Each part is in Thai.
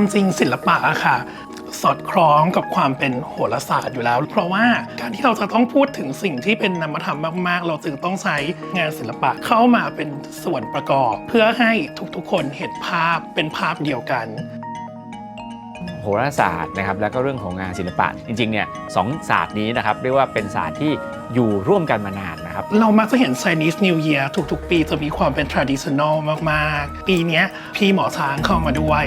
ความจริงศิลปะอะค่ะ สอดคล้องกับความเป็นโหราศาสตร์อยู่แล้ว เพราะว่าการที่เราจะต้องพูดถึงสิ่งที่เป็นนามธรรมมากๆ เราจึงต้องใช้งานศิลปะเข้ามาเป็นส่วนประกอบ เพื่อให้ทุกๆ คนเห็นภาพเป็นภาพเดียวกันโหราศาสตร์นะครับแล้วก็เรื่องของงานศิลปะจริงๆเนี่ยสองศาสตร์นี้นะครับเรียกว่าเป็นศาสตร์ที่อยู่ร่วมกันมานานนะครับ เรามักจะเห็น Chinese New Year ทุกๆ ปีจะมีความเป็น traditional มากๆ ปีเนี้ยพี่หมอช้างเข้ามาด้วย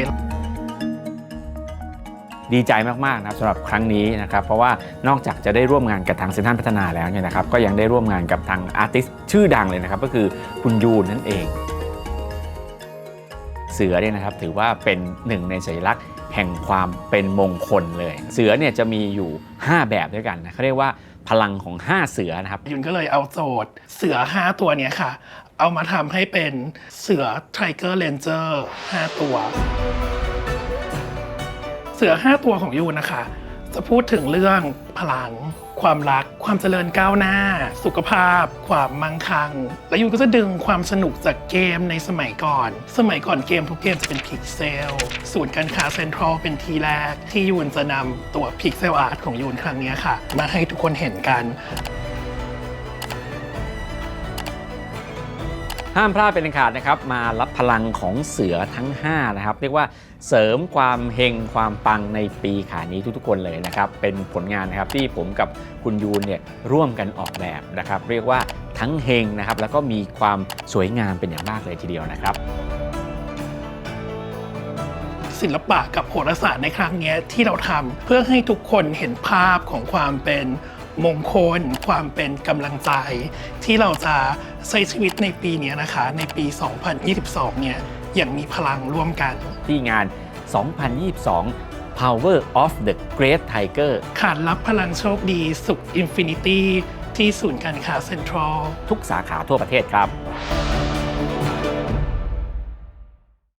ดีใจมากๆนะครับสำหรับครั้งนี้นะครับเพราะว่านอกจากจะได้ร่วมงานกับทางเซ็นทรัลพัฒนาแล้วเนี่ยนะครับก็ยังได้ร่วมงานกับทางอาร์ติสชื่อดังเลยนะครับก็คือคุณยูนนั่นเอง เสือเนี่ยนะครับถือว่าเป็นหนึ่งในสัญลักษณ์แห่งความเป็นมงคลเลย เสือเนี่ยจะมีอยู่ 5 แบบด้วยกันนะเขาเรียกว่าพลังของ 5 เสือนะครับยุนก็เลยเอาโจทย์เสือ 5 ตัวเนี้ยค่ะ เอามาทำให้เป็นเสือ Tiger Ranger 5ตัว เสือ 5 ตัวของยูนะคะ จะพูดถึงเรื่องพลัง ความรัก ความเจริญก้าวหน้า สุขภาพ ความมั่งคั่ง และยูก็จะดึงความสนุกจากเกมในสมัยก่อน สมัยก่อนเกมทุกเกมจะเป็นพิกเซลศูนย์การค้าเซ็นทรัลเป็นทีแรก ที่ยูนจะนำตัวพิกเซลอาร์ตของยูนครั้งนี้ค่ะ มาให้ทุกคนเห็นกัน ห้ามพลาดเป็นอันขาดนะครับ มารับพลังของเสือทั้ง 5 นะครับ เรียกว่าเสริมความเฮงความปังในปีขานี้ทุกๆ คนเลยนะครับ เป็นผลงานนะครับที่ผมกับคุณยูนเนี่ยร่วมกันออกแบบนะครับ เรียกว่าทั้งเฮงนะครับ แล้วก็มีความสวยงามเป็นอย่างมากเลยทีเดียวนะครับ ศิลปะกับโหราศาสตร์ในครั้งเนี้ยที่เราทำเพื่อให้ทุกคนเห็นภาพของความเป็น มงคล ความเป็นกำลังใจ ที่เราจะใช้ชีวิตในปีเนี้ยนะคะ ในปี 2022 เนี่ยอย่างมีพลังร่วมกัน ที่งาน 2022 Power of the Great Tiger ขานรับพลังโชคดีสุขอินฟินิตี้ที่ศูนย์การค้าเซ็นทรัล ทุกสาขาทั่วประเทศครับ